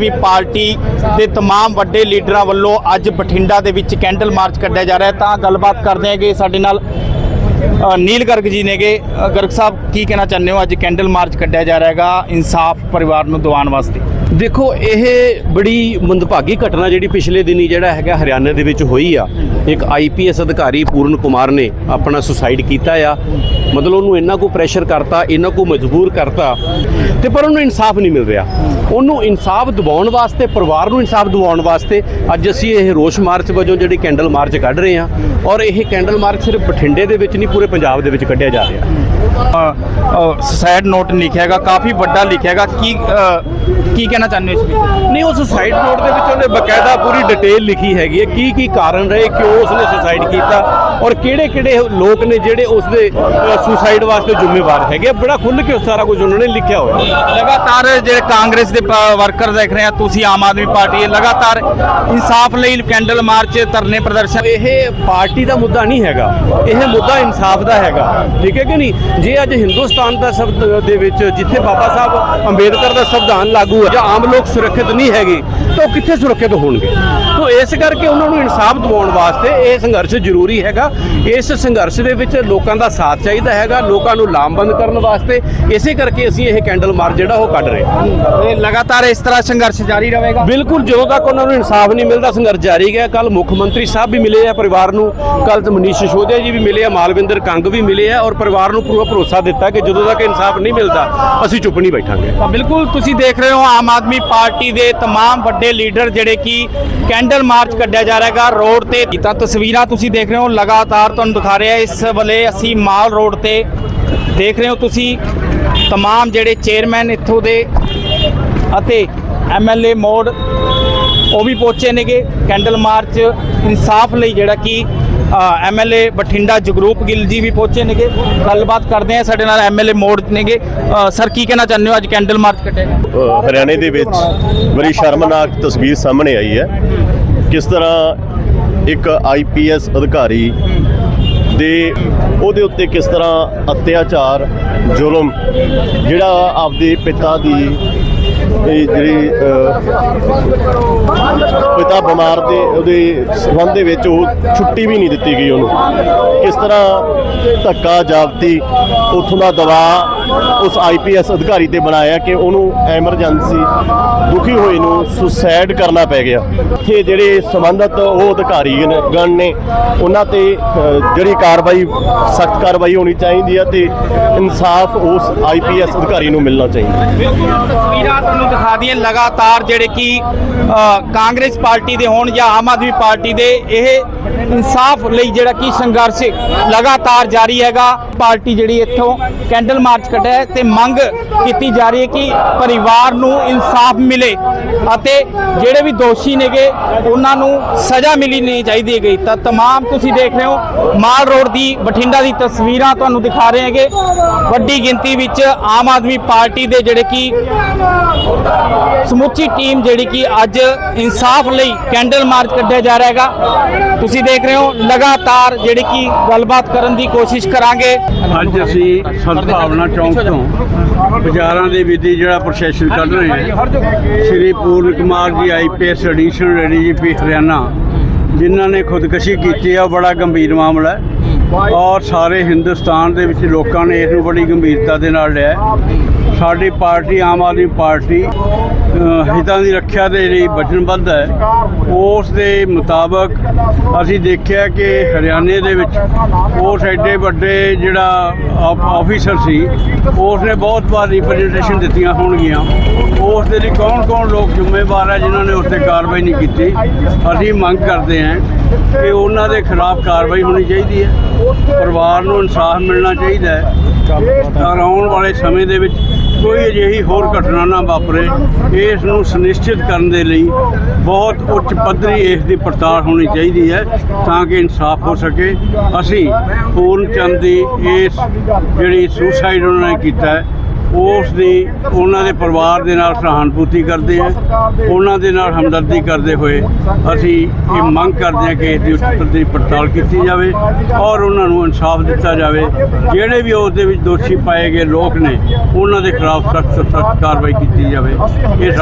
ਆਦਮੀ party ਦੇ तमाम ਵੱਡੇ ਲੀਡਰਾਂ ਵੱਲੋਂ ਅੱਜ ਬਠਿੰਡਾ ਦੇ ਵਿੱਚ ਕੈਂਡਲ ਮਾਰਚ ਕੱਢਿਆ ਜਾ ਰਿਹਾ ਹੈ ਤਾਂ ਗੱਲਬਾਤ ਕਰਦੇ ਹੈਗੇ ਸਾਡੇ ਨਾਲ ਅ, ਨੀਲ ਗਰਗ ਜੀ ਨੇਗੇ ਅ, ਗਰਗ ਸਾਹਿਬ ਕੀ ਕਹਿਣਾ ਚਾਹੁੰਦੇ ਹੋ ਅੱਜ ਕੈਂਡਲ ਮਾਰਚ ਕੱਢਿਆ ਜਾ ਰਿਹਾ ਹੈਗਾ ਇਨਸਾਫ ਪਰਿਵਾਰ ਨੂੰ ਦਿਵਾਉਣ ਵਾਸਤੇ ਦੇਖੋ ਇਹ ਬੜੀ ਮੰਦਭਾਗੀ ਘਟਨਾ ਜਿਹੜੀ ਪਿਛਲੇ ਦਿਨੀ ਜਿਹੜਾ ਹੈਗਾ ਹਰਿਆਣਾ ਦੇ ਵਿੱਚ ਹੋਈ ਆ ਇੱਕ ਆਈਪੀਐਸ ਅਧਿਕਾਰੀ ਪੂਰਨ ਕੁਮਾਰ ਨੇ ਆਪਣਾ ਸੁਸਾਈਡ ਕੀਤਾ ਆ ਮਤਲਬ ਉਹਨੂੰ ਇੰਨਾ ਕੋ ਪ੍ਰੈਸ਼ਰ ਕਰਤਾ ਇੰਨਾ ਕੋ ਮਜਬੂਰ ਕਰਤਾ ਤੇ ਪਰ ਉਹਨੂੰ ਇਨਸਾਫ ਨਹੀਂ ਮਿਲ ਰਿਹਾ ਉਹਨੂੰ ਇਨਸਾਫ ਦਿਵਾਉਣ ਵਾਸਤੇ, ਪਰਿਵਾਰ ਨੂੰ ਇਨਸਾਫ ਦਿਵਾਉਣ ਵਾਸਤੇ ਅੱਜ ਅਸੀਂ ਇਹ ਰੋਸ਼ ਮਾਰਚ ਵਜੋਂ ਜਿਹੜੀ ਕੈਂਡਲ ਮਾਰਚ ਕੱਢ ਰਹੇ ਹਾਂ ਔਰ ਇਹ ਕੈਂਡਲ ਮਾਰਚ ਸਿਰਫ ਬਠਿੰਡੇ ਦੇ ਵਿੱਚ ਨਹੀਂ, ਪੂਰੇ ਪੰਜਾਬ ਦੇ ਵਿੱਚ ਕੱਢਿਆ ਜਾ ਰਿਹਾ। ਸੁਸਾਈਡ ਨੋਟ ਲਿਖਿਆ ਹੈਗਾ ਕਾਫੀ ਵੱਡਾ ਲਿਖਿਆ ਹੈਗਾ। ਕੀ ਕੀ ਕਹਿਣਾ ਚਾਹੁੰਦੇ ਹੋ ਇਸ ਵਿੱਚ? ਨਹੀਂ ਉਸ ਸੁਸਾਈਡ ਨੋਟ ਦੇ ਵਿੱਚ ਉਹਨੇ ਬਕਾਇਦਾ ਪੂਰੀ ਡਿਟੇਲ ਲਿਖੀ ਹੈਗੀ ਹੈ। ਕੀ ਕੀ ਕਾਰਨ ਰਹੇ ਕਿਉਂ ਉਸਨੇ ਸੁਸਾਈਡ ਕੀਤਾ ਔਰ ਕਿਹੜੇ ਕਿਹੜੇ ਲੋਕ ਨੇ ਜਿਹੜੇ ਉਸ ਦੇ ਸੁਸਾਈਡ ਵਾਸਤੇ ਜ਼ਿੰਮੇਵਾਰ ਹੈਗੇ ਆ। ਬੜਾ ਖੁੱਲ੍ਹ ਕੇ ਸਾਰਾ ਕੁਝ ਉਹਨਾਂ ਨੇ ਲਿਖਿਆ ਹੋਇਆ ਲਗਾਤਾਰ ਜਿਹੜੇ ਕਾਂਗਰਸ ਦੇ ਵਰਕਰ ਦੇਖ ਰਹੇ ਆ ਤੁਸੀਂ ਆਮ ਆਦਮੀ ਪਾਰਟੀ ਲਗਾਤਾਰ ਇਨਸਾਫ ਲਈ ਕੈਂਡਲ ਮਾਰਚ ਧਰਨੇ ਪ੍ਰਦਰਸ਼ਨ। ਇਹ ਪਾਰਟੀ ਦਾ ਮੁੱਦਾ ਨਹੀਂ ਹੈਗਾ। ਇਹ ਮੁੱਦਾ ਇਨਸਾਫ ਦਾ ਹੈਗਾ। ਠੀਕ ਹੈ ਕਿ ਨਹੀਂ? ਜੇ ਅੱਜ ਹਿੰਦੁਸਤਾਨ ਦਾ ਸ਼ਬਦ ਦੇ ਵਿੱਚ ਜਿੱਥੇ ਬਾਬਾ ਸਾਹਿਬ ਅੰਬੇਦਕਰ ਦਾ ਸੰਵਿਧਾਨ ਲਾਗੂ ਹੈ ਜਾਂ ਆਮ ਲੋਕ ਸੁਰੱਖਿਅਤ ਨਹੀਂ ਹੈਗੇ ਤਾਂ ਉਹ ਕਿੱਥੇ ਸੁਰੱਖਿਅਤ ਹੋਣਗੇ? ਤਾਂ ਇਸ ਕਰਕੇ ਉਹਨਾਂ ਨੂੰ ਇਨਸਾਫ ਦਿਵਾਉਣ ਵਾਸਤੇ ਇਹ ਸੰਘਰਸ਼ ਜ਼ਰੂਰੀ ਹੈਗਾ। ਇਸ ਸੰਘਰਸ਼ ਦੇ ਵਿੱਚ ਲੋਕਾਂ ਦਾ ਸਾਥ ਚਾਹੀਦਾ ਹੈਗਾ ਲੋਕਾਂ ਨੂੰ ਲਾਮਬੰਦ ਕਰਨ ਵਾਸਤੇ। ਇਸੇ ਕਰਕੇ ਅਸੀਂ ਇਹ ਕੈਂਡਲ ਮਾਰਚ ਜਿਹੜਾ ਉਹ ਕੱਢ ਰਹੇ ਹਾਂ। ਇਹ ਲਗਾਤਾਰ ਇਸ ਤਰ੍ਹਾਂ ਸੰਘਰਸ਼ ਜਾਰੀ ਰਹੇਗਾ? ਬਿਲਕੁਲ ਜਦੋਂ ਤੱਕ ਉਹਨਾਂ ਨੂੰ ਇਨਸਾਫ ਨਹੀਂ ਮਿਲਦਾ ਸੰਘਰਸ਼ ਜਾਰੀ ਹੈ ਕੱਲ ਮੁੱਖ ਮੰਤਰੀ ਸਾਹਿਬ ਵੀ ਮਿਲੇ ਆ ਪਰਿਵਾਰ ਨੂੰ। ਕੱਲ ਮਨੀਸ਼ ਸਿਸੋਦੀਆ ਜੀ ਵੀ ਮਿਲੇ ਆ ਮਾਲਵਿੰਦਰ ਕੰਗ ਵੀ ਮਿਲੇ ਆ ਔਰ ਪਰਿਵਾਰ ਨੂੰ ਪੂਰਾ ਭਰੋਸਾ ਦਿੱਤਾ ਕਿ ਜਦੋਂ ਤੱਕ ਇਨਸਾਫ ਨਹੀਂ ਮਿਲਦਾ ਅਸੀਂ ਚੁੱਪ ਨਹੀਂ ਬੈਠਾਂਗੇ ਤਾਂ ਬਿਲਕੁਲ ਤੁਸੀਂ ਦੇਖ ਰਹੇ ਹੋ ਆਮ ਆਦਮੀ ਪਾਰਟੀ ਦੇ तमाम ਵੱਡੇ ਲੀਡਰ ਜਿਹੜੇ ਕਿ ਕੈਂਡਲ ਮਾਰਚ ਕੱਢਿਆ ਜਾ ਰਿਹਾ ਹੈਗਾ ਰੋਡ ਤੇ ਤਾਂ ਤਸਵੀਰਾਂ ਤੁਸੀਂ ਦੇਖ ਰਹੇ ਹੋ ਲਗਾਤਾਰ ਤੁਹਾਨੂੰ ਦਿਖਾ ਰਿਹਾ ਇਸ ਵੇਲੇ ਅਸੀਂ ਮਾਲ ਰੋਡ ਤੇ ਦੇਖ ਰਹੇ ਹੋ ਤੁਸੀਂ तमाम ਜਿਹੜੇ ਚੇਅਰਮੈਨ ਇੱਥੋਂ ਦੇ ਅਤੇ ਐਮਐਲਏ ਮੋੜ ਉਹ ਵੀ ਪਹੁੰਚੇ ਨੇਗੇ ਕੈਂਡਲ ਮਾਰਚ ਇਨਸਾਫ ਲਈ ਜਿਹੜਾ ਕਿ ਐਮਐਲਏ ਬਠਿੰਡਾ ਜਗਰੂਪ ਗਿੱਲ ਜੀ ਵੀ ਪਹੁੰਚੇ ਨੇਗੇ। ਗੱਲਬਾਤ ਕਰਦੇ ਆ ਸਾਡੇ ਨਾਲ ਐਮਐਲਏ ਮੋੜ ਨੇਗੇ। ਸਰ, ਕੀ ਕਹਿਣਾ ਚਾਹੁੰਦੇ ਹੋ? ਅੱਜ ਕੈਂਡਲ ਮਾਰਚ ਕੱਢਿਆ ਹਰਿਆਣੇ ਦੇ ਵਿੱਚ ਬੜੀ ਸ਼ਰਮਨਾਕ ਤਸਵੀਰ ਸਾਹਮਣੇ ਆਈ ਹੈ। ਕਿਸ ਤਰ੍ਹਾਂ ਇੱਕ ਆਈਪੀਐਸ ਅਧਿਕਾਰੀ ਦੇ ਉਹਦੇ ਉੱਤੇ ਕਿਸ ਤਰ੍ਹਾਂ ਅਤਿਆਚਾਰ, ਜ਼ੁਲਮ, ਜਿਹੜਾ ਆਪਦੇ ਪਿਤਾ ਦੀ ਇਹ ਜਿਹੜੀ ਪਿਤਾ ਬਿਮਾਰ ਦੇ, ਉਹਦੇ ਸੰਬੰਧ ਦੇ ਵਿੱਚ ਉਹ ਛੁੱਟੀ ਵੀ ਨਹੀਂ ਦਿੱਤੀ ਗਈ ਉਹਨੂੰ। ਕਿਸ ਤਰ੍ਹਾਂ ਧੱਕਾ, ਜਾਬਤੀ, ਉੱਥੋਂ ਦਾ ਦਬਾਅ ਉਸ ਆਈਪੀਐਸ ਅਧਿਕਾਰੀ ਤੇ ਬਣਾਇਆ ਕਿ ਉਹਨੂੰ ਐਮਰਜੈਂਸੀ, ਦੁਖੀ ਹੋਏ ਨੂੰ ਸੁਸਾਈਡ ਕਰਨਾ ਪੈ ਗਿਆ। ਇੱਥੇ ਜਿਹੜੇ ਸੰਬੰਧਤ ਉਹ ਅਧਿਕਾਰੀ ਗਣ ਨੇ, ਉਹਨਾਂ ਤੇ ਜਿਹੜੀ ਕਾਰਵਾਈ, ਸਖਤ ਕਾਰਵਾਈ ਹੋਣੀ ਚਾਹੀਦੀ ਹੈ ਤੇ ਇਨਸਾਫ ਉਸ ਆਈਪੀਐਸ ਅਧਿਕਾਰੀ ਨੂੰ ਮਿਲਣਾ ਚਾਹੀਦਾ। ਤੁਹਾਨੂੰ ਦਿਖਾ ਦਈਏ ਲਗਾਤਾਰ ਜਿਹੜੇ ਕਿ ਅ, ਕਾਂਗਰਸ ਪਾਰਟੀ ਦੇ ਹੋਣ ਜਾਂ ਆਮ ਆਦਮੀ ਪਾਰਟੀ ਦੇ ਇਹ ਇਨਸਾਫ ਲਈ ਜਿਹੜਾ ਕਿ ਸੰਘਰਸ਼ ਲਗਾਤਾਰ ਜਾਰੀ ਹੈਗਾ ਪਾਰਟੀ ਜਿਹੜੀ ਇੱਥੋਂ ਕੈਂਡਲ ਮਾਰਚ ਕੱਢਿਆ ਹੈ ਤੇ ਮੰਗ ਕੀਤੀ ਜਾ ਰਹੀ ਹੈ ਕਿ ਪਰਿਵਾਰ ਨੂੰ ਇਨਸਾਫ ਮਿਲੇ ਅਤੇ ਜਿਹੜੇ ਵੀ ਦੋਸ਼ੀ ਨੇਗੇ ਉਹਨਾਂ ਨੂੰ ਸਜ਼ਾ ਮਿਲੀ ਨਹੀਂ ਚਾਹੀਦੀ ਹੈਗੀ ਤਾਂ तमाम ਤੁਸੀਂ ਦੇਖ ਰਹੇ ਹੋ ਮਾਲ ਰੋਡ ਦੀ ਬਠਿੰਡਾ ਦੀ ਤਸਵੀਰਾਂ ਤੁਹਾਨੂੰ ਦਿਖਾ ਰਹੇ ਹੈਗੇ ਵੱਡੀ ਗਿਣਤੀ ਵਿੱਚ ਆਮ ਆਦਮੀ ਪਾਰਟੀ ਦੇ ਜਿਹੜੇ ਕਿ ਸਮੁੱਚੀ ਟੀਮ ਜਿਹੜੀ ਕਿ ਅੱਜ ਇਨਸਾਫ ਲਈ ਕੈਂਡਲ ਮਾਰਚ ਕੱਢਿਆ ਜਾ ਰਿਹਾ ਹੈਗਾ। ਤੁਸੀਂ ਦੇਖ ਰਹੇ ਹੋ, ਲਗਾਤਾਰ ਜਿਹੜੀ ਕਿ ਗੱਲਬਾਤ ਕਰਨ ਦੀ ਕੋਸ਼ਿਸ਼ ਕਰਾਂਗੇ। ਅੱਜ ਅਸੀਂ ਸਦਭਾਵਨਾ ਚੌਂਕ ਤੋਂ ਬਾਜ਼ਾਰਾਂ ਦੇ ਵਿਧੀ ਜਿਹੜਾ ਪ੍ਰੋਸੈਸ਼ਨ ਕੱਢ ਰਹੇ ਹਾਂ, ਸ਼੍ਰੀ ਪੂਰਨ ਕੁਮਾਰ ਜੀ ਆਈਪੀਐਸ ਐਡੀਸ਼ਨਲ ਐਡੀਜੀਪੀ ਹਰਿਆਣਾ, ਜਿਨ੍ਹਾਂ ਨੇ ਖੁਦਕਸ਼ੀ ਕੀਤੀ ਹੈ ਉਹ ਬੜਾ ਗੰਭੀਰ ਮਾਮਲਾ ਹੈ। ਔਰ ਸਾਰੇ ਹਿੰਦੁਸਤਾਨ ਦੇ ਵਿੱਚ ਲੋਕਾਂ ਨੇ ਇਸ ਨੂੰ ਬੜੀ ਗੰਭੀਰਤਾ ਦੇ ਨਾਲ ਲਿਆ ਸਾਡੀ ਪਾਰਟੀ ਆਮ ਆਦਮੀ ਪਾਰਟੀ ਹਿੱਤਾਂ ਦੀ ਰੱਖਿਆ ਦੇ ਲਈ ਵਚਨਬੱਧ ਹੈ। ਉਸ ਦੇ ਮੁਤਾਬਕ ਅਸੀਂ ਦੇਖਿਆ ਕਿ ਹਰਿਆਣੇ ਦੇ ਵਿੱਚ ਉਸ ਐਡੇ ਵੱਡੇ ਜਿਹੜਾ ਆਫੀਸਰ ਸੀ ਉਸ ਨੇ ਬਹੁਤ ਵਾਰ ਰਿਪਰੈਜ਼ੈਂਟੇਸ਼ਨ ਦਿੱਤੀਆਂ ਹੋਣਗੀਆਂ। ਉਸ ਦੇ ਲਈ ਕੌਣ ਕੌਣ ਲੋਕ ਜ਼ਿੰਮੇਵਾਰ ਹੈ ਜਿਨ੍ਹਾਂ ਨੇ ਉਸ ਤੇ ਕਾਰਵਾਈ ਨਹੀਂ ਕੀਤੀ? ਅਸੀਂ ਮੰਗ ਕਰਦੇ ਹਾਂ ਕਿ ਉਹਨਾਂ ਦੇ ਖਿਲਾਫ ਕਾਰਵਾਈ ਹੋਣੀ ਚਾਹੀਦੀ ਹੈ। ਪਰਿਵਾਰ ਨੂੰ ਇਨਸਾਫ ਮਿਲਣਾ ਚਾਹੀਦਾ ਹੈ। ਆਉਣ ਵਾਲੇ ਸਮੇਂ ਦੇ ਵਿੱਚ ਕੋਈ ਅਜਿਹੀ ਹੋਰ ਘਟਨਾ ਨਾ ਵਾਪਰੇ। ਇਸ ਨੂੰ ਸੁਨਿਸ਼ਚਿਤ ਕਰਨ ਦੇ ਲਈ ਬਹੁਤ ਉੱਚ ਪੱਧਰੀ ਇਸ ਦੀ ਪੜਤਾਲ ਹੋਣੀ ਚਾਹੀਦੀ ਹੈ ਤਾਂ ਕਿ ਇਨਸਾਫ ਹੋ ਸਕੇ। ਅਸੀਂ ਪੂਰਨ ਚੰਦ ਦੀ ਇਸ ਜਿਹੜੀ ਸੁਸਾਈਡ ਉਹਨਾਂ ਨੇ ਕੀਤਾ ਹੈ ਉਸ ਦੀ ਉਹਨਾਂ ਦੇ ਪਰਿਵਾਰ ਦੇ ਨਾਲ ਸਹਾਨੁਭੂਤੀ ਕਰਦੇ ਹਾਂ ਉਹਨਾਂ ਦੇ ਨਾਲ ਹਮਦਰਦੀ ਕਰਦੇ ਹੋਏ ਅਸੀਂ ਇਹ ਮੰਗ ਕਰਦੇ ਹਾਂ ਕਿ ਇਸ ਦੀ ਉੱਚ ਪੱਧਰੀ ਪੜਤਾਲ ਕੀਤੀ ਜਾਵੇ ਔਰ ਉਹਨਾਂ ਨੂੰ ਇਨਸਾਫ ਦਿੱਤਾ ਜਾਵੇ। ਜਿਹੜੇ ਵੀ ਉਸ ਦੇ ਵਿੱਚ ਦੋਸ਼ੀ ਪਾਏ ਗਏ ਲੋਕ ਨੇ, ਉਹਨਾਂ ਦੇ ਖਿਲਾਫ ਸਖਤ ਸਖਤ ਕਾਰਵਾਈ ਕੀਤੀ ਜਾਵੇ। ਇਹ